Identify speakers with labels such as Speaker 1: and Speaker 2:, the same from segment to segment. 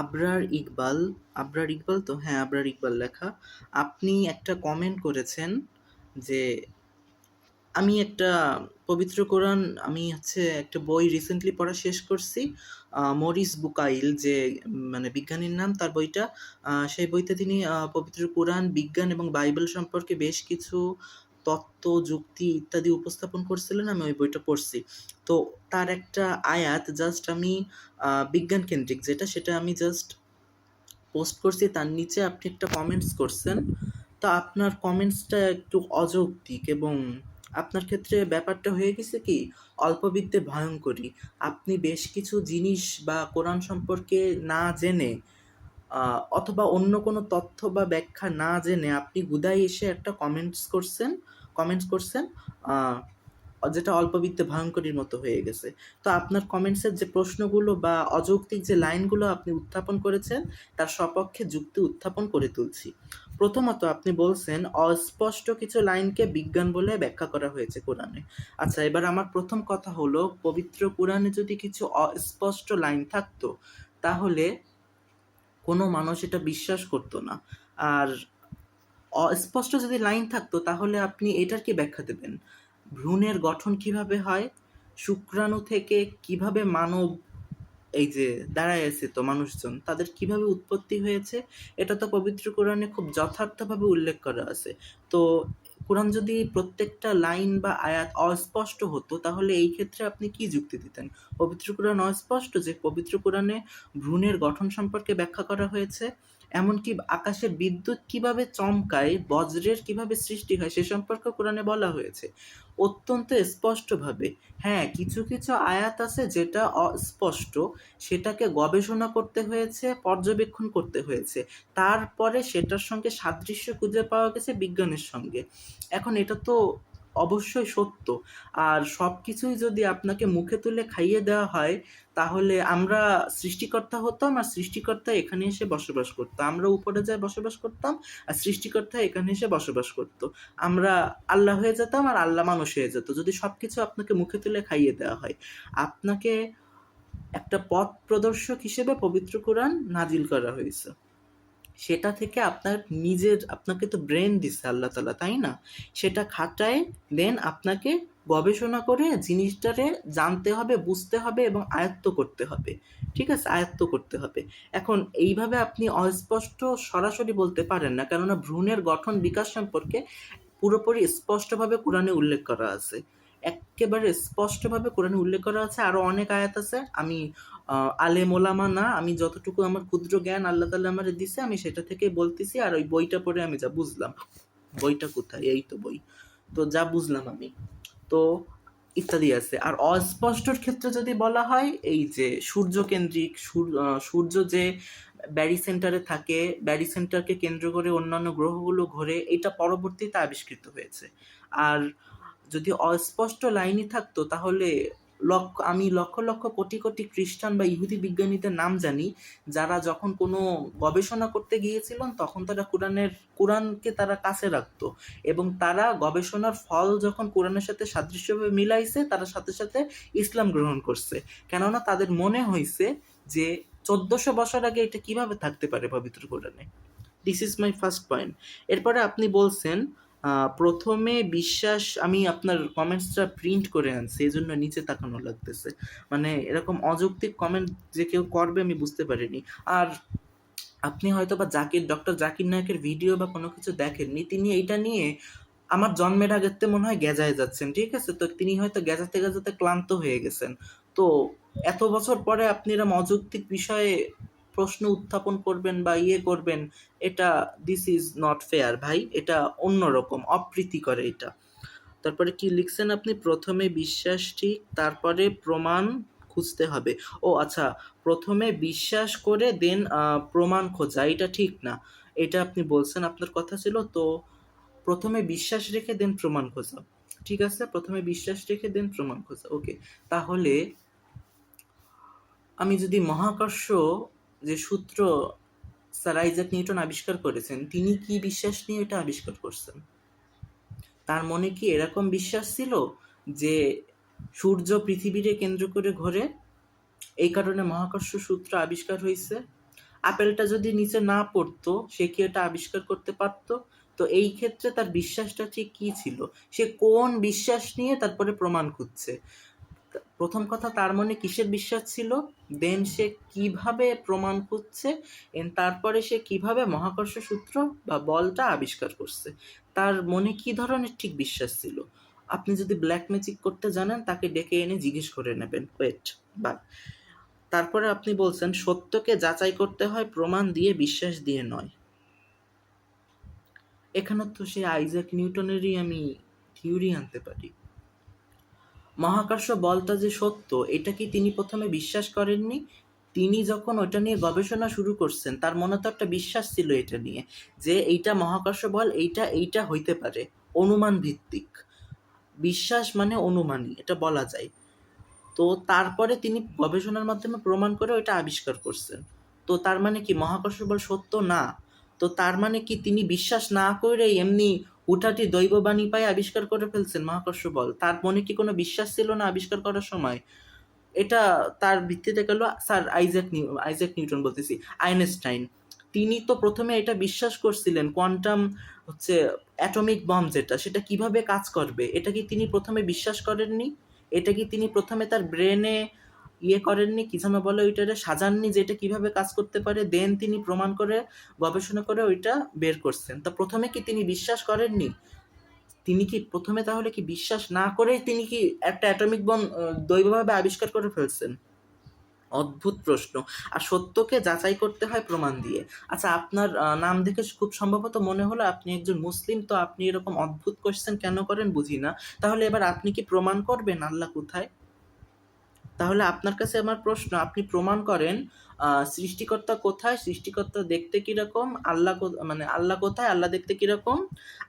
Speaker 1: আবরার ইকবাল আবরার ইকবাল তো? হ্যাঁ আবরার ইকবাল লেখা। আপনি একটা কমেন্ট করেছেন যে, আমি একটা পবিত্র কোরআন, আমি হচ্ছে একটা বই রিসেন্টলি পড়া শেষ করছি মরিস বুকাইল যে মানে বিজ্ঞানীর নাম, তার বইটা সেই বইতে তিনি পবিত্র কোরআন, বিজ্ঞান এবং বাইবেল সম্পর্কে বেশ কিছু তত্ত্ব, যুক্তি ইত্যাদি উপস্থাপন করছিলেন, আমি ওই বইটা পড়ছি। তো তার একটা আয়াত জাস্ট আমি বিজ্ঞান কেন্দ্রিক যেটা, সেটা আমি জাস্ট পোস্ট করছি। তার নিচে আপনি একটা কমেন্টস করছেন। তো আপনার কমেন্টসটা একটু অযৌক্তিক এবং আপনার ক্ষেত্রে ব্যাপারটা হয়ে গেছে কি, অল্পবিদ্যে ভয়ঙ্করী আপনি বেশ কিছু জিনিস বা কোরআন সম্পর্কে না জেনে অথবা অন্য কোনো তথ্য বা ব্যাখ্যা না জেনে আপনি হুদাই এসে একটা কমেন্টস করছেন কমেন্টস করছেন যেটা অল্পবিদ্যে ভয়ঙ্করীর মতো হয়ে গেছে। তো আপনার কমেন্টসের যে প্রশ্নগুলো বা অযৌক্তিক যে লাইনগুলো আপনি উত্থাপন করেছেন, তার সপক্ষে যুক্তি উত্থাপন করে তুলছি। প্রথমত আপনি বলছেন, অস্পষ্ট কিছু লাইনকে বিজ্ঞান বলে ব্যাখ্যা করা হয়েছে কোরআনে। আচ্ছা এবার আমার প্রথম কথা হলো, পবিত্র কোরআনে যদি কিছু অস্পষ্ট লাইন থাকতো, তাহলে কোনো মানুষ এটা বিশ্বাস করতো না। আর অস্পষ্ট যদি লাইন থাকতো, তাহলে আপনি এটার কি ব্যাখ্যা দেবেন? ভ্রূণের গঠন কীভাবে হয়? শুক্রাণু থেকে কীভাবে মানব, এই যে দাঁড়ায় আছে তো মানুষজন, তাদের কীভাবে উৎপত্তি হয়েছে? এটা তো পবিত্র কোরআনে খুব যথার্থভাবে উল্লেখ করা আছে। তো কোরআন যদি প্রত্যেকটা লাইন বা আয়াত অস্পষ্ট হতো, তাহলে এই ক্ষেত্রে আপনি কি যুক্তি দিতেন? পবিত্র কোরআন অস্পষ্ট যে পবিত্র কোরআনে ভ্রূণের গঠন সম্পর্কে ব্যাখ্যা করা হয়েছে? এমনকি আকাশে বিদ্যুৎ কীভাবে চমকায়, বজ্রের কীভাবে সৃষ্টি হয়, সে সম্পর্কে কোরআনে বলা হয়েছে। অত্যন্ত স্পষ্টভাবে হ্যাঁ কিছু কিছু আয়াত আছে যেটা অস্পষ্ট, সেটাকে গবেষণা করতে হয়েছে, পর্যবেক্ষণ করতে হয়েছে। তারপরে সেটার সঙ্গে সাদৃশ্য খুঁজে পাওয়া গেছে বিজ্ঞানের সঙ্গে। এখন এটা তো অবশ্যই সত্য। আর সব কিছুই যদি আপনাকে মুখে তুলে খাইয়ে দেওয়া হয়, তাহলে আমরা সৃষ্টিকর্তা হতাম আর সৃষ্টিকর্তা এখানে এসে বসবাস করতো। আমরা উপরে যায় বসবাস করতাম আর সৃষ্টিকর্তা এখানে এসে বসবাস করতো। আমরা আল্লাহ হয়ে যেতাম আর আল্লাহ মানুষ হয়ে যেত। যদি সব কিছু আপনাকে মুখে তুলে খাইয়ে দেওয়া হয়, আপনাকে একটা পথ প্রদর্শক হিসেবে পবিত্র কোরআন নাজিল করা হয়েছে। সেটা থেকে আপনার নিজের, আপনাকে তো ব্রেন দিচ্ছে আল্লাহ তালা তাই না? সেটা খাটায় দেন আপনাকে গবেষণা করে জিনিসটারে জানতে হবে, বুঝতে হবে এবং আয়ত্ত করতে হবে। ঠিক আছে? আয়ত্ত করতে হবে। এখন এইভাবে আপনি অস্পষ্ট সরাসরি বলতে পারেন না, কেননা ভ্রূণের গঠন বিকাশ সম্পর্কে পুরোপুরি স্পষ্টভাবে কোরআনে উল্লেখ করা আছে। একেবারে স্পষ্টভাবে কোরআনে উল্লেখ করা আছে। আরও অনেক আয়াত আছে। আমি আলেম ওলামা না, আমি যতটুকু আমার ক্ষুদ্র জ্ঞান আল্লাহ তালা আমার দিছে, আমি সেটা থেকে বলতেছি, আর ওই বইটা পড়ে আমি যা বুঝলাম। বইটা কোথায়? এই তো বই। তো যা বুঝলাম আমি। তো ইত্যাদি আছে। আর অস্পষ্টর ক্ষেত্রে যদি বলা হয়, এই যে সূর্য কেন্দ্রিক সূর্য যে ব্যারি সেন্টারে থাকে, ব্যারি সেন্টারকে কেন্দ্র করে অন্যান্য গ্রহগুলো ঘোরে, এটা পরবর্তীতে আবিষ্কৃত হয়েছে। আর যদি অস্পষ্ট লাইনই থাকতো, তাহলে লক্ষ, আমি লক্ষ লক্ষ কোটি কোটি খ্রিস্টান বা ইহুদি বিজ্ঞানীদের নাম জানি, যারা যখন কোনো গবেষণা করতে গিয়েছিলেন, তখন তারা কোরআনের, কোরআনকে তারা কাছে রাখতো এবং তারা গবেষণার ফল যখন কোরআনের সাথে সাদৃশ্যভাবে মিলাইছে, তারা সাথে সাথে ইসলাম গ্রহণ করছে। কেননা তাদের মনে হয়েছে যে চোদ্দশো বছর আগে এটা কীভাবে থাকতে পারে পবিত্র কোরআনে? This is my first point এরপরে আপনি বলছেন প্রথমে বিশ্বাস, আমি আপনার কমেন্টসটা প্রিন্ট করে আনছি এই জন্য নিচে তাকানো লাগতেছে। মানে এরকম অযৌক্তিক কমেন্ট যে কেউ করবে আমি বুঝতে পারিনি। আর আপনি হয়তো বা জাকির ডক্টর জাকির নায়কের ভিডিও বা কোনো কিছু দেখেননি, তিনি এইটা নিয়ে আমার জন্মের থেকে মনে হয় গেজায় যাচ্ছেন, ঠিক আছে? তো তিনি হয়তো গেজাতে গেজাতে ক্লান্ত হয়ে গেছেন। তো এত বছর পরে আপনি এরকম অযৌক্তিক বিষয়ে প্রশ্ন উত্থাপন করবেন বা ইয়ে করবেন, এটা দিস ইজ নট ফেয়ার ভাই, এটা অন্যরকম, অপ্রীতিকর এটা। তারপরে কি লিখছেন আপনি? প্রথমে বিশ্বাস ঠিক, তারপরে প্রমাণ খুঁজতে হবে। ও আচ্ছা প্রথমে বিশ্বাস করে দেন প্রমাণ খোঁজা, এটা ঠিক না। এটা আপনি বলছেন, আপনার কথা ছিল, তো প্রথমে বিশ্বাস রেখে দেন প্রমাণ খোঁজা। ঠিক আছে? প্রথমে বিশ্বাস রেখে দেন প্রমাণ খোঁজা। ওকে, তাহলে আমি যদি মহাকর্ষ যে সূত্র স্যার আইজাক নিউটন আবিষ্কার করেছেন, তিনি কি বিশ্বাস নিয়ে এটা আবিষ্কার করছেন? তার মনে কি এরকম বিশ্বাস ছিল যে সূর্য পৃথিবীরে কেন্দ্র করে ঘোরে? এই কারণে মহাকর্ষ সূত্র আবিষ্কার হয়েছে। আপেলটা যদি নিচে না পড়তো, সে কি এটা আবিষ্কার করতে পারতো? তো এই ক্ষেত্রে তার বিশ্বাসটা ঠিক কি ছিল? সে কোন বিশ্বাস নিয়ে তারপরে প্রমাণ খুঁজছে? প্রথম কথা, তার মনে কিসের বিশ্বাস ছিল? দেন সে কীভাবে প্রমাণ এন তারপরে সে কীভাবে মহাকর্ষ সূত্র বা বলটা আবিষ্কার করছে? তার মনে কি ধরনের ঠিক বিশ্বাস ছিল? আপনি যদি ব্ল্যাক ম্যাজিক করতে জানেন, তাকে ডেকে এনে জিজ্ঞেস করে নেবেন। ওয়েট বা তারপরে আপনি বলছেন, সত্যকে যাচাই করতে হয়, প্রমাণ দিয়ে, বিশ্বাস দিয়ে নয়। এখানে তো সে আইজাক নিউটনেরই আমি থিওরি আনতে পারি। মহাকর্ষ বলটা যে সত্য, এটা কি তিনি প্রথমে বিশ্বাস করেননি? তিনি যখন ওটা নিয়ে গবেষণা শুরু করছেন, তার মনে তো একটা বিশ্বাস ছিল এটা নিয়ে, যে এইটা মহাকর্ষ বল, এইটা এইটা হইতে পারে, অনুমান ভিত্তিক। বিশ্বাস মানে অনুমানই, এটা বলা যায়। তো তারপরে তিনি গবেষণার মাধ্যমে প্রমাণ করে ওইটা আবিষ্কার করছেন। তো তার মানে কি মহাকর্ষ বল সত্য? না। তো তার মানে কি তিনি বিশ্বাস না করে এমনি হুঠাটি দৈববাণী পায় আবিষ্কার করে ফেলছেন মহাকর্ষ বল। তার মনে কি কোনো বিশ্বাস ছিল না আবিষ্কার করার সময়? এটা তার ভিত্তিতে গেল sir Isaac new Isaac Newton বলতেছি, আইনস্টাইন। তিনি তো প্রথমে এটা বিশ্বাস করছিলেন কোয়ান্টাম হচ্ছে অ্যাটমিক বম যেটা, সেটা কীভাবে কাজ করবে? এটা কি তিনি প্রথমে বিশ্বাস করেননি? এটা কি তিনি প্রথমে তার ব্রেনে ইয়ে করেননি, কি যেন বলে ওইটারে, সাজাননি যে এটা কীভাবে কাজ করতে পারে, দেন তিনি প্রমাণ করে, গবেষণা করে ওইটা বের করছেন। তা প্রথমে কি তিনি বিশ্বাস করেননি? তিনি কি, প্রথমে তাহলে কি বিশ্বাস না করেই তিনি কি একটা অ্যাটমিক বম দৈবভাবে আবিষ্কার করে ফেলছেন? অদ্ভুত প্রশ্ন। আর সত্যকে যাচাই করতে হয় প্রমাণ দিয়ে। আচ্ছা আপনার নাম দেখে খুব সম্ভবত মনে হলো আপনি একজন মুসলিম, তো আপনি এরকম অদ্ভুত কোশ্চেন কেন করেন বুঝি না। তাহলে এবার আপনি কি প্রমাণ করবেন আল্লাহ কোথায়? তাহলে আপনার কাছে আমার প্রশ্ন, আপনি প্রমাণ করেন সৃষ্টিকর্তা কোথায়, সৃষ্টিকর্তা দেখতে কীরকম, আল্লাহ মানে আল্লাহ কোথায়, আল্লাহ দেখতে কীরকম?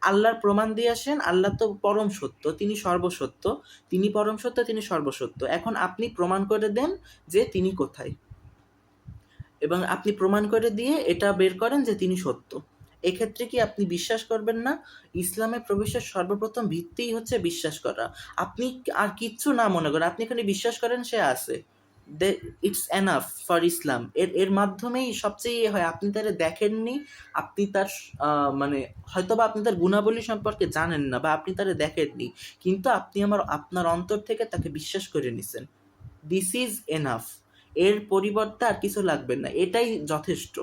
Speaker 1: আল্লাহর প্রমাণ দিয়ে আসেন, আল্লাহ তো পরম সত্য, তিনি সর্বসত্য, তিনি পরম সত্য, তিনি সর্বসত্য। এখন আপনি প্রমাণ করে দেন যে তিনি কোথায়। এবং আপনি প্রমাণ করে দিয়ে এটা বের করেন যে তিনি সত্য। এক্ষেত্রে কি আপনি বিশ্বাস করবেন না? ইসলামে প্রবেশের সর্বপ্রথম ভিত্তিই হচ্ছে বিশ্বাস করা। আপনি আর কিচ্ছু না মনে করেন, আপনি এখানে বিশ্বাস করেন সে আছে। It's enough for Islam. এর এর মাধ্যমেই সবচেয়ে ইয়ে হয়। আপনি তারা দেখেননি, আপনি তার মানে হয়তো বা আপনি তার গুণাবলী সম্পর্কে জানেন না বা আপনি তারা দেখেননি, কিন্তু আপনি আমার, আপনার অন্তর থেকে তাকে বিশ্বাস করে নিছেন। দিস ইজ এনাফ এর পরিবর্তে আর কিছু লাগবে না। এটাই যথেষ্ট।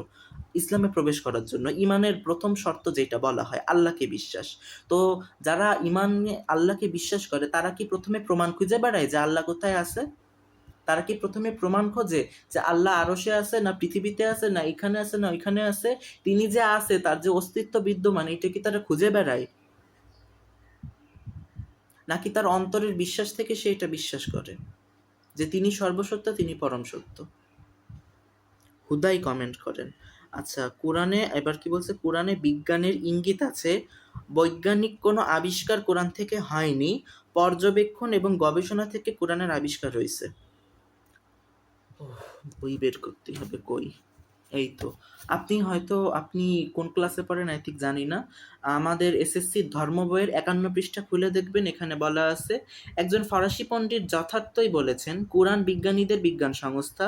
Speaker 1: ইসলামে প্রবেশ করার জন্য ইমানের প্রথম শর্ত যেটা বলা হয়, আল্লাহকে বিশ্বাস। তো যারা ইমান আল্লাহকে বিশ্বাস করে, তারা কি প্রথমে প্রমাণ খুঁজে বেড়ায় যে আল্লাহ কোথায় আছে? তারা কি প্রথমে প্রমাণ খোঁজে যে আল্লাহ আরশে আছে না পৃথিবীতে আছে না এখানে আছে না ওইখানে আছে? তিনি যে আছে, তার যে অস্তিত্ব বিদ্যমান, এটা কি তারা খুঁজে বেড়ায়? নাকি তার অন্তরের বিশ্বাস থেকে সে এটা বিশ্বাস করে? যে তিনি সর্বসত্য তিনি পরম সত্য। হুদাই কমেন্ট করেন আচ্ছা কোরআনে, এবার কি বলছে? কোরআনে বিজ্ঞানের ইঙ্গিত আছে, বৈজ্ঞানিক কোনো আবিষ্কার কোরআন থেকে হয়নি, পর্যবেক্ষণ এবং গবেষণা থেকে কোরআনের আবিষ্কার হয়েছে। বই বের করতে হবে কই? এই তো। আপনি হয়তো, আপনি কোন ক্লাসে পড়েন আই ঠিক জানি না। আমাদের এসএসসি ধর্ম বইয়ের একান্ন পৃষ্ঠা খুলে দেখবেন, এখানে বলা আছে, একজন ফরাসি পণ্ডিত যথার্থই বলেছেন, কোরআন বিজ্ঞানীদের বিজ্ঞান সংস্থা,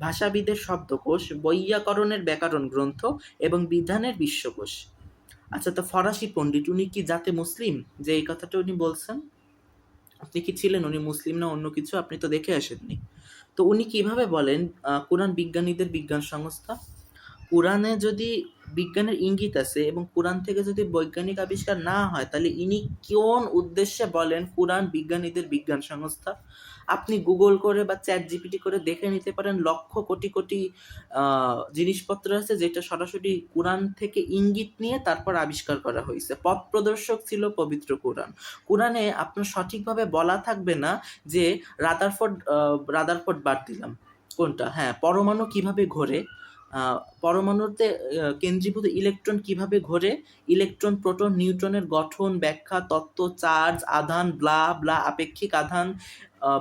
Speaker 1: ভাষাবিদের শব্দকোষ, বৈয়াকরণের ব্যাকরণ গ্রন্থ এবং বিধানের বিশ্বকোষ। আচ্ছা তো ফরাসি পণ্ডিত, উনি কি জাতে মুসলিম? যে এই কথাটা উনি বলছেন। আপনি কি ছিলেন? উনি মুসলিম না অন্য কিছু? আপনি তো দেখে আসেননি। তো উনি কীভাবে বলেন কোরআন বিজ্ঞানীদের বিজ্ঞান সংস্থা? কোরআনে যদি বিজ্ঞানের ইঙ্গিত আছে এবং কোরআন থেকে যদি বৈজ্ঞানিক আবিষ্কার না হয়, তাহলে ইনি কোন উদ্দেশ্যে বলেন কোরআন বিজ্ঞানীদের বিজ্ঞান সংস্থা? আপনি গুগল করে বা চ্যাট জিপিটি করে দেখে নিতে পারেন, লক্ষ কোটি কোটি জিনিসপত্র আছে যেটা সরাসরি কোরআন থেকে ইঙ্গিত নিয়ে তারপর আবিষ্কার করা হয়েছে। পথ প্রদর্শক ছিল পবিত্র কোরআন। কোরআনে আপনার সঠিকভাবে বলা থাকবে না যে রাদারফোর্ড রাদারফোর্ড বাদ দিলাম। কোনটা? হ্যাঁ পরমাণু কীভাবে ঘোরে? পরমাণুতে কেন্দ্রীভূত ইলেকট্রন কীভাবে ঘোরে? ইলেকট্রন, প্রোটন, নিউট্রনের গঠন, ব্যাখ্যা, তত্ত্ব, চার্জ, আধান, ব্লা ব্লা, আপেক্ষিক আধান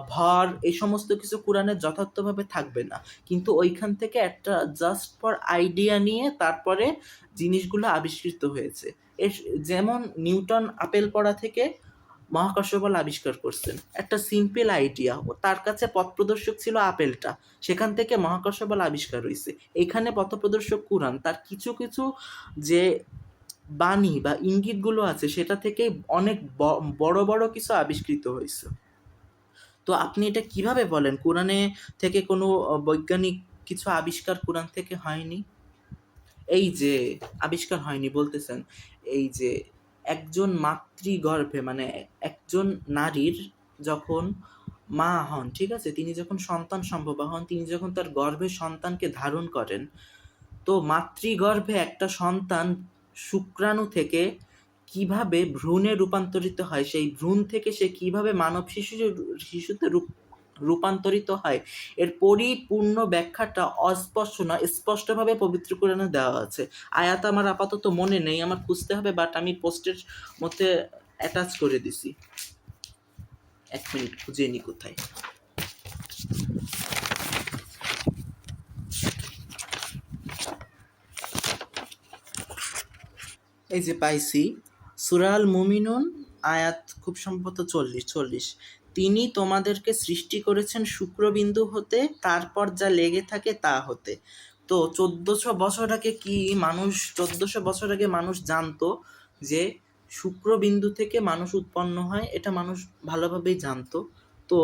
Speaker 1: ভর এই সমস্ত কিছু কোরআনে যথার্থভাবে থাকবে না। কিন্তু ওইখান থেকে একটা জাস্ট ফর আইডিয়া নিয়ে তারপরে জিনিসগুলো আবিষ্কৃত হয়েছে। এর, যেমন নিউটন, আপেল পড়া থেকে মহাকর্ষ বল আবিষ্কার করছেন। একটা সিম্পল আইডিয়া ও তার কাছে পথ প্রদর্শক ছিল আপেলটা। সেখান থেকে মহাকর্ষ বল আবিষ্কার হয়েছে এখানে পথ প্রদর্শক কুরআন, তার কিছু কিছু যে বাণী বা ইঙ্গিতগুলো আছে, সেটা থেকে অনেক বড় বড় কিছু আবিষ্কৃত হয়েছে তো আপনি এটা কীভাবে বলেন? কোরআনে থেকে কোনো বৈজ্ঞানিক কিছু আবিষ্কার কোরআন থেকে হয়নি? এই যে, আবিষ্কার হয়নি বলতেছেন, এই যে একজন মাতৃগর্ভে মানে একজন নারীর যখন মা হন, ঠিক আছে? তিনি যখন সন্তান সম্ভবা হন, তিনি যখন তার গর্ভে সন্তানকে ধারণ করেন, তো মাতৃগর্ভে একটা সন্তান শুক্রাণু থেকে কীভাবে ভ্রূণে রূপান্তরিত হয়, সেই ভ্রূণ থেকে সে কীভাবে মানব শিশু শিশুতে রূপ রূপান্তরিত হয়। এর পরিপূর্ণ ব্যাখ্যাটা অস্পষ্ট না স্পষ্টভাবে পবিত্র কোরআনে দেওয়া আছে। আয়াত আমার আপাতত মনে নেই, আমার খুঁজতে হবে বাট আমি পোস্টের মধ্যে অ্যাটাচ করে দিছি। এক মিনিট, খুঁজে নি কোথায়? এই যে পাইছি সুরাল মুমিনুন, আয়াত খুব সম্ভবত চল্লিশ চল্লিশ। তিনি তোমাদেরকে সৃষ্টি করেছেন শুক্রবিন্দু হতে, তারপর যা লেগে থাকে তা হতে। তো চোদ্দশো বছর আগে কি মানুষ, চোদ্দশো বছর আগে মানুষ জানতো যে শুক্রবিন্দু থেকে মানুষ উৎপন্ন হয়, এটা মানুষ ভালোভাবেই জানতো। তো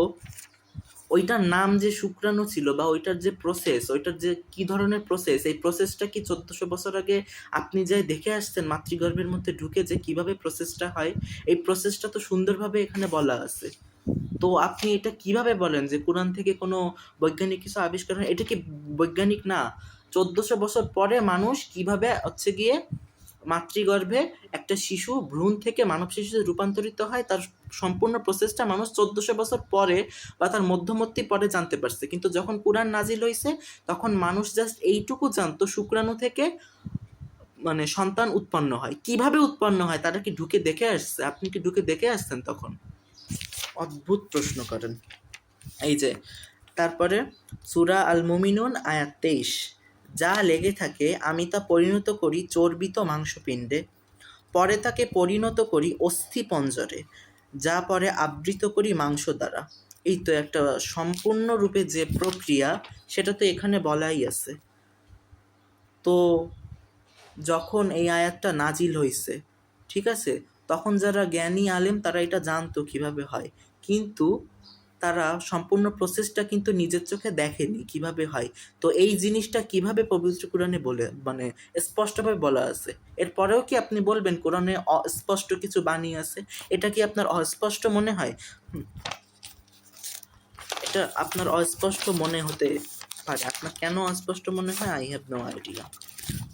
Speaker 1: ওইটার নাম যে শুক্রাণু ছিল বা ওইটার যে প্রসেস ওইটার যে কি ধরনের প্রসেস এই প্রসেসটা কি চোদ্দশো বছর আগে আপনি যাই দেখে আসছেন মাতৃগর্ভের মধ্যে ঢুকে যে কীভাবে প্রসেসটা হয়, এই প্রসেসটা তো সুন্দরভাবে এখানে বলা আছে। তো আপনি এটা কীভাবে বলেন যে কোরআন থেকে কোনো বৈজ্ঞানিক কিছু আবিষ্কার হয়? এটা কি বৈজ্ঞানিক না? চোদ্দশো বছর পরে মানুষ কীভাবে হচ্ছে গিয়ে মাতৃগর্ভে একটা শিশু ভ্রূণ থেকে মানব শিশুতে রূপান্তরিত হয়, তার সম্পূর্ণ প্রসেসটা মানুষ চোদ্দশো বছর পরে বা তার মধ্যবর্তী পরে জানতে পারছে। কিন্তু যখন কোরআন নাজিল হয়েছে তখন মানুষ জাস্ট এইটুকু জানতো শুক্রাণু থেকে মানে সন্তান উৎপন্ন হয়। কীভাবে উৎপন্ন হয়? তারা কি ঢুকে দেখে আসছে? আপনি কি ঢুকে দেখে আসছেন তখন? অদ্ভুত প্রশ্ন করেন। এই যে, তারপরে, সুরা আল মুমিনুন আয়াত তেইশ। যা লেগে থাকে, আমি তা পরিণত করি চর্বিত মাংসপিণ্ডে, পরে তাকে পরিণত করি অস্থি পঞ্জরে, যা পরে আবৃত করি মাংস দ্বারা। এই তো একটা সম্পূর্ণরূপে যে প্রক্রিয়া, সেটা তো এখানে বলাই আছে। তো, যখন এই আয়াতটা নাজিল হয়েছে ঠিক আছে? তখন যারা জ্ঞানী আলেম, তারা এটা জানতো কীভাবে হয়। কিন্তু তারা সম্পূর্ণ প্রসেসটা কিন্তু নিজের চোখে দেখেনি কীভাবে হয়। তো এই জিনিসটা কীভাবে পবিত্র কোরআনে বলে মানে স্পষ্টভাবে বলা আছে? এরপরেও কি আপনি বলবেন কোরআনে অস্পষ্ট কিছু বাণী আছে? এটা কি আপনার অস্পষ্ট মনে হয়? এটা আপনার অস্পষ্ট মনে হতে পারে। আপনার কেন অস্পষ্ট মনে হয়? আই হ্যাভ নো আইডিয়া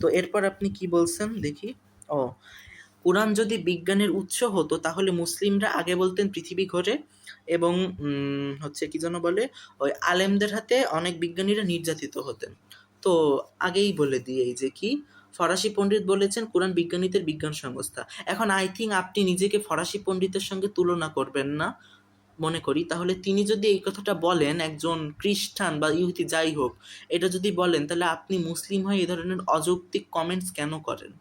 Speaker 1: তো এরপর আপনি কি বলছেন? দেখি। ও কোরআন যদি বিজ্ঞানের উৎস হতো, তাহলে মুসলিমরা আগে বলতেন পৃথিবী ঘোরে এবং হচ্ছে কি যেন বলে, ওই আলেমদের হাতে অনেক বিজ্ঞানীরা নির্যাতিত হতেন। তো আগেই বলে দিই এই যে কি, ফরাসি পণ্ডিত বলেছেন কোরআন বিজ্ঞানীদের বিজ্ঞান সংস্থা। এখন আই থিঙ্ক আপনি নিজেকে ফরাসি পণ্ডিতের সঙ্গে তুলনা করবেন না, মনে করি। তাহলে তিনি যদি এই কথাটা বলেন, একজন খ্রিস্টান বা ইহুদি যাই হোক, এটা যদি বলেন, তাহলে আপনি মুসলিম হয়ে এই ধরনের অযৌক্তিক কমেন্টস কেন করেন?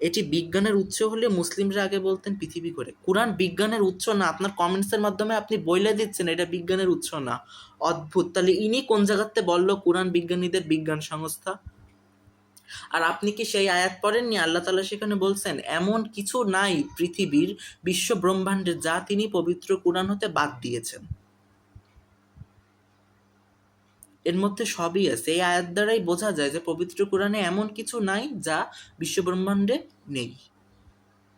Speaker 1: এটি বিজ্ঞানের উৎস হলে মুসলিমরা আগে বলতেন পৃথিবী করে কোরআন বিজ্ঞানের উৎস না, আপনার কমেন্টসের মাধ্যমে আপনি বইলে দিচ্ছেন, এটা বিজ্ঞানের উৎস না। অদ্ভুত। তাহলে ইনি কোন জায়গাতে বলল কোরআন বিজ্ঞানীদের বিজ্ঞান সংস্থা? আর আপনি কি সেই আয়াত পড়েননি? আল্লাহ তালা সেখানে বলছেন, এমন কিছু নাই পৃথিবীর বিশ্ব ব্রহ্মাণ্ডে যা তিনি পবিত্র কোরআন হতে বাদ দিয়েছেন। এর মধ্যে সবই আছে। এই আয়াত দ্বারাই বোঝা যায় যে পবিত্র কোরআনে এমন কিছু নাই যা বিশ্বব্রহ্মাণ্ডে নেই।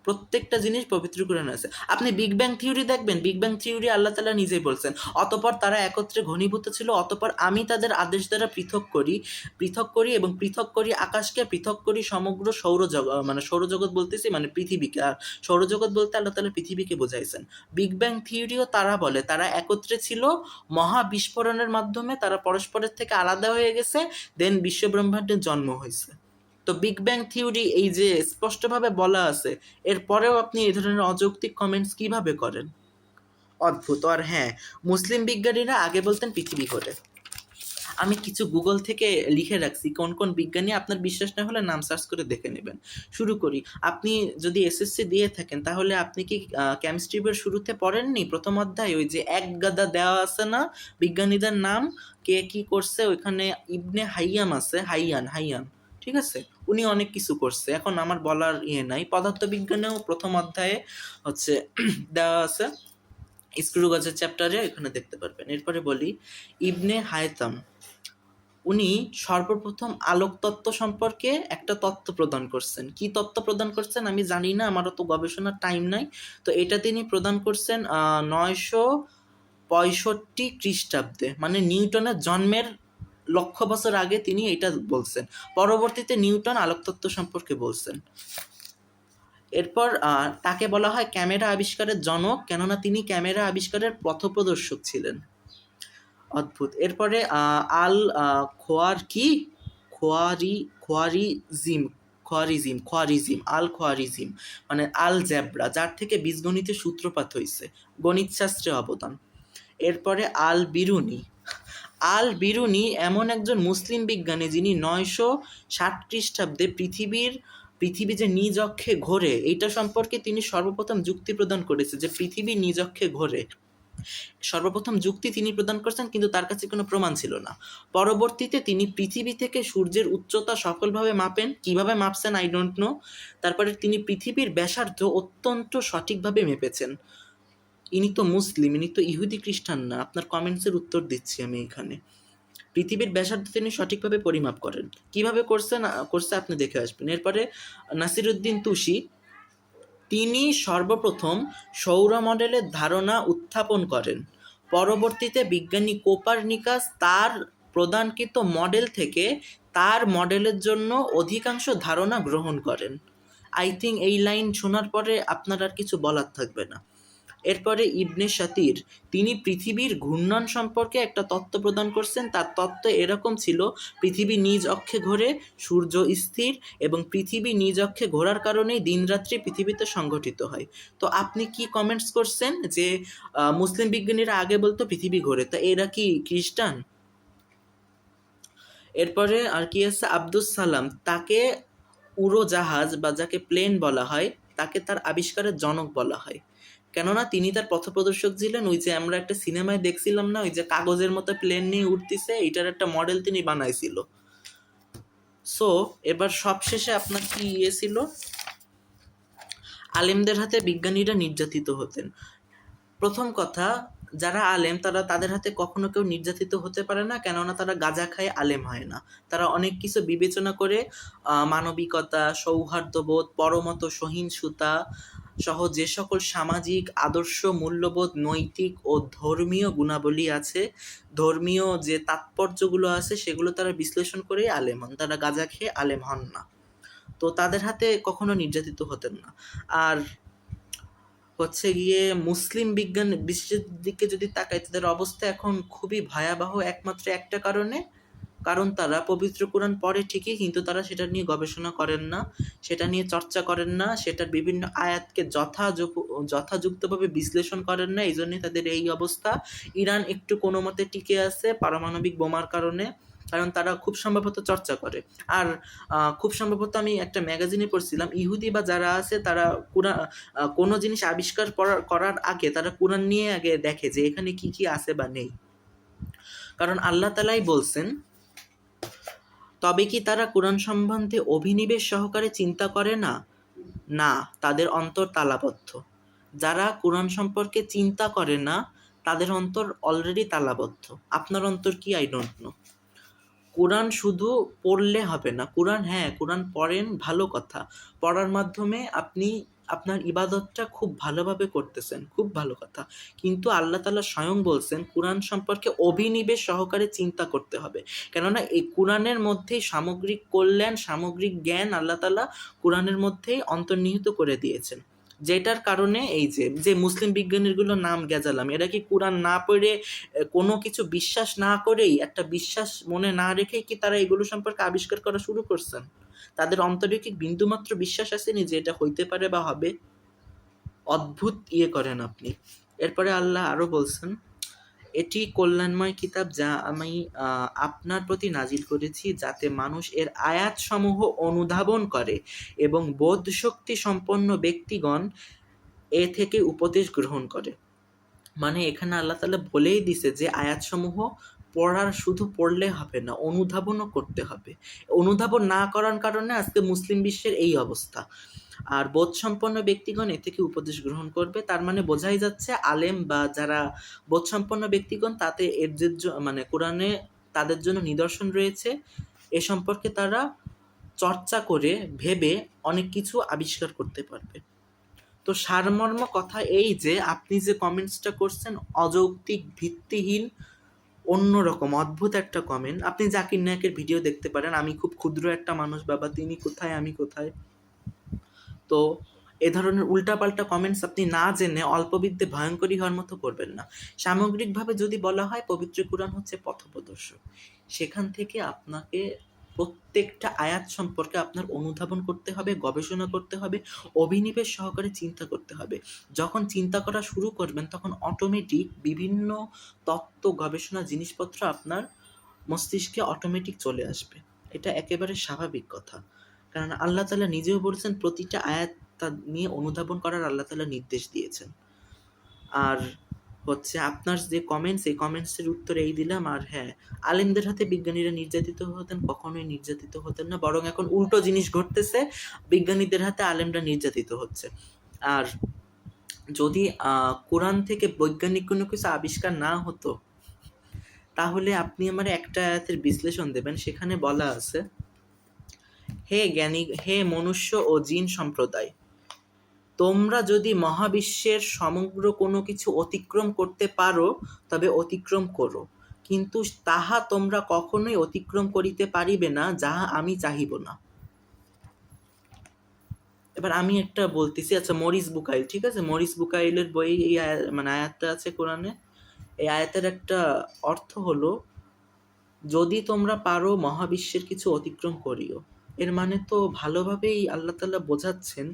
Speaker 1: প্রত্যেকটা জিনিস পবিত্র কোরআনে আছে আপনি বিগ ব্যাং থিওরি দেখবেন বিগ ব্যাং থিওরি আল্লাহ তালা নিজেই বলছেন। অতপর তারা একত্রে ঘনীভূত ছিল, অতপর আমি তাদের আদেশ দ্বারা পৃথক করি পৃথক করি এবং পৃথক করি আকাশকে, পৃথক করি সমগ্র সৌরজগৎ মানে সৌরজগৎ বলতেছি মানে পৃথিবীকে। আর সৌরজগৎ বলতে আল্লাহ তালা পৃথিবীকে বোঝাইছেন। বিগ ব্যাং থিওরিও তারা বলে, তারা একত্রে ছিল, মহা বিস্ফোরণের মাধ্যমে তারা পরস্পরের থেকে আলাদা হয়ে গেছে দেন বিশ্ব ব্রহ্মাণ্ডের জন্ম হয়েছে। তো বিগ ব্যাং থিওরি এই যে স্পষ্টভাবে বলা আছে, এরপরেও আপনি এই ধরনের অযৌক্তিক কমেন্টস কীভাবে করেন? অদ্ভুত। আর হ্যাঁ মুসলিম বিজ্ঞানীরা আগে বলতেন পৃথিবী ঘোরে। আমি কিছু গুগল থেকে লিখে রাখছি, কোন কোন বিজ্ঞানী আপনার বিশ্বাস না হলে নাম সার্চ করে দেখে নেবেন। শুরু করি। আপনি যদি এসএসসি দিয়ে থাকেন, তাহলে আপনি কি কেমিস্ট্রি বইয়ের শুরুতে পড়েননি? প্রথম অধ্যায় ওই যে এক গাদা দেওয়া আছে না, বিজ্ঞানীদের নাম, কে কি করছে? ওইখানে ইবনে হাইয়াম আছে, হাইয়ান হাইয়ান। ঠিক আছে? উনি অনেক কিছু করছে। এখন আমার বলার ইয়ে নাই। পদার্থবিজ্ঞানেও প্রথম অধ্যায়ে হচ্ছে দেওয়া আছে। স্ক্রু গাছের চ্যাপ্টারে এখানে দেখতে পারবেন। এরপরে বলি, ইবনে হায়তাম। উনি সর্বপ্রথম আলোক তত্ত্ব সম্পর্কে একটা তত্ত্ব প্রদান করছেন। কি তত্ত্ব প্রদান করছেন? আমি জানি না, আমারও তো গবেষণার টাইম নাই। তো এটা তিনি প্রদান করছেন নয়শো পঁয়ষট্টি খ্রিস্টাব্দে। মানে নিউটনের জন্মের লক্ষ বছর আগে তিনি এটা বলছেন। পরবর্তীতে নিউটন আলোকতত্ত্ব সম্পর্কে বলছেন। এরপর তাকে বলা হয় ক্যামেরা আবিষ্কারের জনক, কেননা তিনি ক্যামেরা আবিষ্কারের পথপ্রদর্শক ছিলেন। অদ্ভুত। এরপরে আল খোয়ার কি? খোয়ারি, খোয়ারিজিম খোয়ারিজিম খোয়ারিজিম, আল খোয়ারিজিম মানে আল জ্যাবরা যার থেকে বীজগণিতের সূত্রপাত হয়েছে। গণিতশাস্ত্রে অবদান। এরপরে আল বিরুনি আল বিরুনি এমন একজন মুসলিম বিজ্ঞানী যিনি নয়শো ষাট খ্রিস্টাব্দে পৃথিবীর, পৃথিবী যে নিজ অক্ষে ঘোরে, এইটা সম্পর্কে তিনি সর্বপ্রথম যুক্তি প্রদান করেছে যে পৃথিবী নিজ অক্ষে ঘোরে। সর্বপ্রথম যুক্তি তিনি প্রদান করছেন, কিন্তু তার কাছে কোনো প্রমাণ ছিল না। পরবর্তীতে তিনি পৃথিবী থেকে সূর্যের উচ্চতা সফলভাবে মাপেন। কীভাবে মাপছেন? আই ডোন্ট নো তারপরে তিনি পৃথিবীর ব্যাসার্ধ অত্যন্ত সঠিকভাবে মেপেছেন। ইনি তো মুসলিম, ইনি তো ইহুদি খ্রিস্টান না। আপনার কমেন্টসের উত্তর দিচ্ছি আমি এখানে। পৃথিবীর ব্যাসার্ধ তিনি সঠিকভাবে পরিমাপ করেন। কীভাবে করছেন করছে আপনি দেখে আসবেন। এরপরে নাসিরুদ্দিন তুষি, তিনি সর্বপ্রথম সৌর মডেলের ধারণা উত্থাপন করেন। পরবর্তীতে বিজ্ঞানী কোপারনিকাস তার প্রদানকৃত মডেল থেকে তার মডেলের জন্য অধিকাংশ ধারণা গ্রহণ করেন। আই থিঙ্ক এই লাইন শোনার পরে আপনার আর কিছু বলার থাকবে না। এরপরে ইবনে সাতির তিনি পৃথিবীর ঘূর্ণন সম্পর্কে একটা তত্ত্ব প্রদান করছেন। তার তত্ত্ব এরকম ছিল, পৃথিবী নিজ অক্ষে ঘোরে, সূর্য স্থির এবং পৃথিবী নিজ অক্ষে ঘোরার কারণেই দিনরাত্রি পৃথিবীতে সংঘটিত হয়। তো আপনি কি কমেন্টস করছেন যে মুসলিম বিজ্ঞানীরা আগে বলতো পৃথিবী ঘোরে, তা এরা কি খ্রিস্টান? এরপরে আর কি আছে? আব্দুস সালাম, তাকে উড়োজাহাজ বা যাকে প্লেন বলা হয়, তাকে তার আবিষ্কারের জনক বলা হয়। কেননা তিনি তার পথপ্রদর্শক ছিলেন। ওই যে আমরা একটা সিনেমায় দেখছিলাম না, ওই যে কাগজের মতো প্লেন নিয়ে উঠতেছে এটার একটা মডেল তিনি বানাইছিল। সো এবার সবশেষে আপনার কি ইয়ে ছিল? আলেমদের হাতে বিজ্ঞানীরা নির্যাতিত হতেন। প্রথম কথা, যারা আলেম, তারা তাদের হাতে কখনো কেউ নির্যাতিত হতে পারে না, কেননা তারা গাঁজা খায়, আলেম হয় না। তারা অনেক কিছু বিবেচনা করে মানবিকতা, সৌহার্দ্যবোধ, পরমত সহিংসতা সহ যে সকল সামাজিক, আদর্শ, মূল্যবোধ, নৈতিক ও ধর্মীয় গুণাবলী আছে, ধর্মীয় যে তাৎপর্যগুলো আছে সেগুলো তারা বিশ্লেষণ করে আলেম হন, তারা গাঁজা খেয়ে আলেম হন না। তো তাদের হাতে কখনো নির্যাতিত হতেন না। আর হচ্ছে গিয়ে মুসলিম বিজ্ঞান, বিশ্বের দিকে যদি তাকাই, তাদের অবস্থা এখন খুবই ভয়াবহ, একমাত্র একটা কারণে কারণ তারা পবিত্র কোরআন পড়ে ঠিকই, কিন্তু তারা সেটা নিয়ে গবেষণা করেন না, সেটা নিয়ে চর্চা করেন না সেটার বিভিন্ন আয়াতকে যথাযোগ যথাযুক্তভাবে বিশ্লেষণ করেন না এই জন্যই তাদের এই অবস্থা। ইরান একটু কোনো মতে টিকে আছে পারমাণবিক বোমার কারণে, কারণ তারা খুব সম্ভবত চর্চা করে। আর খুব সম্ভবত আমি একটা ম্যাগাজিনে পড়ছিলাম, ইহুদি বা যারা আছে তারা কোরআন কোনো জিনিস আবিষ্কার করার আগে তারা কোরআন নিয়ে আগে দেখে যে এখানে কি কি আছে বা নেই। কারণ আল্লাহ তালাই বলছেন তবে কি তারা কোরআন সম্বন্ধে অভিনিবেশ সহকারে চিন্তা করে না? না, তাদের অন্তর তালাবদ্ধ। যারা কোরআন সম্পর্কে চিন্তা করে না, তাদের অন্তর অলরেডি তালাবদ্ধ। আপনার অন্তর কি? আই ডোন্ট নো কোরআন শুধু পড়লে হবে না। কোরআন হ্যাঁ কোরআন পড়েন, ভালো কথা। পড়ার মাধ্যমে আপনি আপনার ইবাদতটা খুব ভালোভাবে করতেছেন, খুব ভালো কথা। কিন্তু আল্লাহ তাআলা স্বয়ং বলছেন, কোরআন সম্পর্কে অভিনিবেশ সহকারে চিন্তা করতে হবে। কেননা এই কোরআনের মধ্যেই সামগ্রিক কল্যাণ, সামগ্রিক জ্ঞান আল্লাহ তাআলা কোরআনের মধ্যেই অন্তর্নিহিত করে দিয়েছেন। যেটার কারণে এই যে যে মুসলিম বিজ্ঞানীগুলো নাম গেজালাম, এরা কি কোরআন না পড়ে কোনো কিছু বিশ্বাস না করেই, একটা বিশ্বাস মনে না রেখেই কি তারা এগুলো সম্পর্কে আবিষ্কার করা শুরু করছেন? তাদের অন্তরে কি বিন্দুমাত্র বিশ্বাস আসেনি যে এটা হইতে পারে বা হবে? অদ্ভুত ইয়ে করেন আপনি। এরপরে আল্লাহ আরও বলছেন, এটি কল্যাণময় কিতাব যা আমি আপনার প্রতি নাজিল করেছি যাতে মানুষ এর আয়াতসমূহ অনুধাবন করে এবং বোধশক্তি সম্পন্ন ব্যক্তিগণ এ থেকে উপদেশ গ্রহণ করে। মানে এখানে আল্লাহ তালা বলেই দিছে যে আয়াতসমূহ পড়ার, শুধু পড়লে হবে না, অনুধাবনও করতে হবে। অনুধাবন না করার কারণে আজকে মুসলিম বিশ্বের এই অবস্থা। আর বোধসম্পন্ন ব্যক্তিগণ এ থেকে উপদেশ গ্রহণ করবে। তার মানে বোঝাই যাচ্ছে আলেম বা যারা বোধসম্পন্ন ব্যক্তিগণ, তাতে এর যে মানে কোরআনে তাদের জন্য নিদর্শন রয়েছে। এ সম্পর্কে তারা চর্চা করে ভেবে অনেক কিছু আবিষ্কার করতে পারবে। তো সারমর্ম কথা এই যে, আপনি যে কমেন্টসটা করছেন অযৌক্তিক, ভিত্তিহীন অন্যরকম অদ্ভুত একটা কমেন্ট আপনি জাকির নায়কের ভিডিও দেখতে পারেন, আমি খুব ক্ষুদ্র একটা মানুষ, বাবা তিনি কোথায়, আমি কোথায়? তো এ ধরনের উল্টাপাল্টা কমেন্টস আপনি না জেনে অল্পবিদ্যে ভয়ঙ্করী হওয়ার মতো করবেন না। সামগ্রিকভাবে যদি বলা হয়, পবিত্র কোরআন হচ্ছে পথপ্রদর্শক। সেখান থেকে আপনাকে প্রত্যেকটা আয়াত সম্পর্কে আপনার অনুধাবন করতে হবে, গবেষণা করতে হবে, অভিনিবেশ সহকারে চিন্তা করতে হবে। যখন চিন্তা করা শুরু করবেন, তখন অটোমেটিক বিভিন্ন তত্ত্ব, গবেষণা, জিনিসপত্র আপনার মস্তিষ্কে অটোমেটিক চলে আসবে। এটা একেবারে স্বাভাবিক কথা। কারণ আল্লাহ তালা নিজেও বলছেন, প্রতিটা আয়াত তা নিয়ে অনুধাবন করার আল্লাহ তালা নির্দেশ দিয়েছেন। আর হচ্ছে আপনার যে কমেন্টস এই কমেন্টসের উত্তর এই দিলাম আর হ্যাঁ আলেমদের হাতে বিজ্ঞানীরা নির্যাতিত হতেন, কখনোই নির্যাতিত হতেন না, বরং এখন উল্টো জিনিস ঘটতেছে, বিজ্ঞানীদের হাতে আলেমরা নির্যাতিত হচ্ছে। আর যদি কোরআন থেকে বৈজ্ঞানিক কোনো কিছু আবিষ্কার না হতো, তাহলে আপনি আমার একটা আয়াতের বিশ্লেষণ দেবেন, সেখানে বলা আছে, হে জ্ঞানী, হে মনুষ্য ও জিন সম্প্রদায় তোমরা যদি মহাবিশ্বের সমগ্র কোনো কিছু অতিক্রম করতে পারো, তবে অতিক্রম করো। কিন্তু তাহা তোমরা কখনোই অতিক্রম করিতে পারিবে না, যাহা আমি চাহিব না। এবার আমি একটা বলতেছি আচ্ছা মরিস বুকাইল, ঠিক আছে? মরিস বুকাইলের বই, এই মানে আয়াতটা আছে কোরআনে। এই আয়াতের একটা অর্থ হলো, যদি তোমরা পারো মহাবিশ্বের কিছু অতিক্রম করিও। এর মানে তো ভালোভাবেই আল্লাহ তাআলা বোঝাচ্ছেন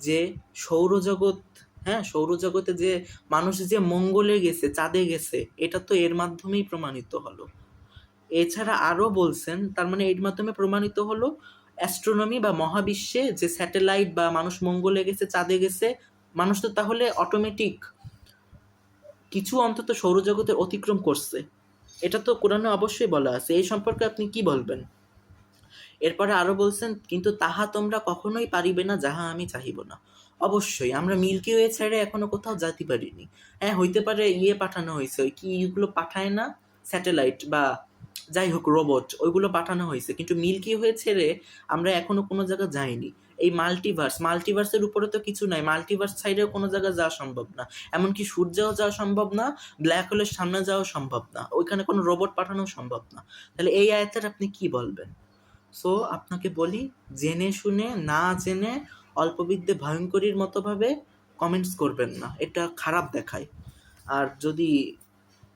Speaker 1: যে সৌরজগৎ হ্যাঁ সৌরজগতে যে মানুষ যে মঙ্গলে গেছে, চাঁদে গেছে, এটা তো এর মাধ্যমেই প্রমাণিত হলো। এছাড়া আরও বলছেন, তার মানে এর মাধ্যমে প্রমাণিত হলো অ্যাস্ট্রোনমি বা মহাবিশ্বে যে স্যাটেলাইট বা মানুষ মঙ্গলে গেছে, চাঁদে গেছে, মানুষ তো তাহলে অটোমেটিক কিছু অন্তত সৌরজগতের অতিক্রম করছে। এটা তো কোরআনে অবশ্যই বলা আছে। এই সম্পর্কে আপনি কি বলবেন? এরপরে আরও বলছেন, কিন্তু তাহা তোমরা কখনোই পারিবে না, যাহা আমি চাহিব না। অবশ্যই, আমরা মিল্কি ওয়ে ছেড়ে এখনও কোথাও যেতে পারিনি। হ্যাঁ হইতে পারে ইয়ে পাঠানো হয়েছে, ওই কি ইগুলো পাঠায় না? স্যাটেলাইট বা যাই হোক, রোবট, ওইগুলো পাঠানো হয়েছে। কিন্তু মিল্কি ওয়ে ছেড়ে আমরা এখনও কোনো জায়গা যাইনি। এই মাল্টিভার্স, মাল্টিভার্সের উপরে তো কিছু নাই। মাল্টিভার্স সাইডেও কোনো জায়গা যাওয়া সম্ভব না। এমনকি সূর্যেও যাওয়া সম্ভব না, ব্ল্যাক হোলের সামনে যাওয়া সম্ভব না। ওইখানে কোনো রোবট পাঠানো সম্ভব না। তাহলে এই আয়াতের আপনি কি বলবেন? সো আপনাকে বলি, জেনে শুনে, না জেনে অল্পবিদ্যে ভয়ঙ্করীর মতোভাবে কমেন্টস করবেন না। এটা খারাপ দেখায়। আর যদি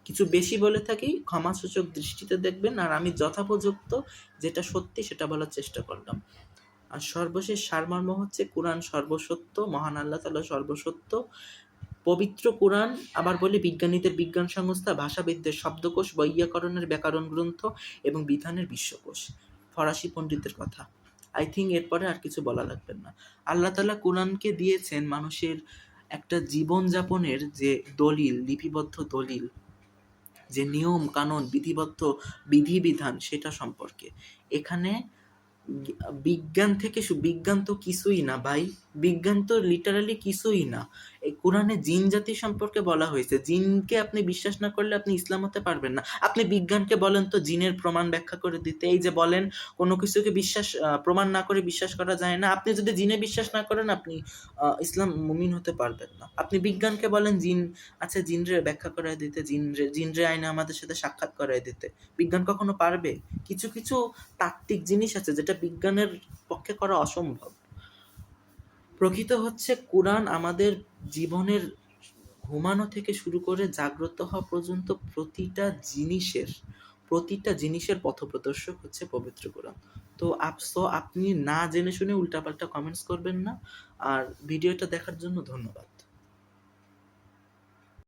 Speaker 1: কিছু বেশি বলে থাকি, ক্ষমাসূচক দৃষ্টিতে দেখবেন, আর আমি যথাপযুক্ত যেটা সত্যি সেটা বলার চেষ্টা করলাম। আর সর্বশেষ সারমর্ম হচ্ছে, কোরআন সর্বসত্য, মহান আল্লাহ তাআলা সর্বসত্য। পবিত্র কোরআন, আবার বলি, বিজ্ঞানীদের বিজ্ঞান সংস্থা, ভাষাবিদদের শব্দকোষ বৈয়াকরণের ব্যাকরণ গ্রন্থ এবং বিধানের বিশ্বকোষ। ফরাসি পণ্ডিতের কথা। আই থিঙ্ক এরপরে আর কিছু বলা লাগবে না। আল্লাহ তালা কোরআনকে দিয়েছেন মানুষের একটা জীবনযাপনের যে দলিল, লিপিবদ্ধ দলিল, যে নিয়ম, কানুন, বিধিবদ্ধ বিধিবিধান সেটা সম্পর্কে। এখানে বিজ্ঞান থেকে বিজ্ঞান তো কিছুই না ভাই। বিজ্ঞান তো লিটারালি কিছুই না। এই কোরআনে জিন জাতি সম্পর্কে বলা হয়েছে। জিনকে আপনি বিশ্বাস না করলে আপনি ইসলাম হতে পারবেন না। আপনি বিজ্ঞানকে বলেন তো জিনের প্রমাণ ব্যাখ্যা করে দিতে। এই যে বলেন, কোনো কিছুকে বিশ্বাস প্রমাণ না করে বিশ্বাস করা যায় না। আপনি যদি জিনে বিশ্বাস না করেন, আপনি ইসলাম মুমিন হতে পারবেন না। আপনি বিজ্ঞানকে বলেন, জিন আচ্ছা জিনরে ব্যাখ্যা করায় দিতে, জিনরে জিনরে আইনে আমাদের সাথে সাক্ষাৎ করায় দিতে। বিজ্ঞান কখনো পারবে? কিছু কিছু তাত্ত্বিক জিনিস আছে যেটা বিজ্ঞানের পক্ষে করা অসম্ভব। প্রকৃত হচ্ছে কোরআন আমাদের জীবনের ঘুমানো থেকে শুরু করে জাগ্রত হওয়া পর্যন্ত প্রতিটা জিনিসের প্রতিটা জিনিসের পথপ্রদর্শক হচ্ছে পবিত্র কোরআন। তো আপসো আপনি না জেনে শুনে উল্টাপাল্টা কমেন্টস করবেন না। আর ভিডিওটা দেখার জন্য ধন্যবাদ।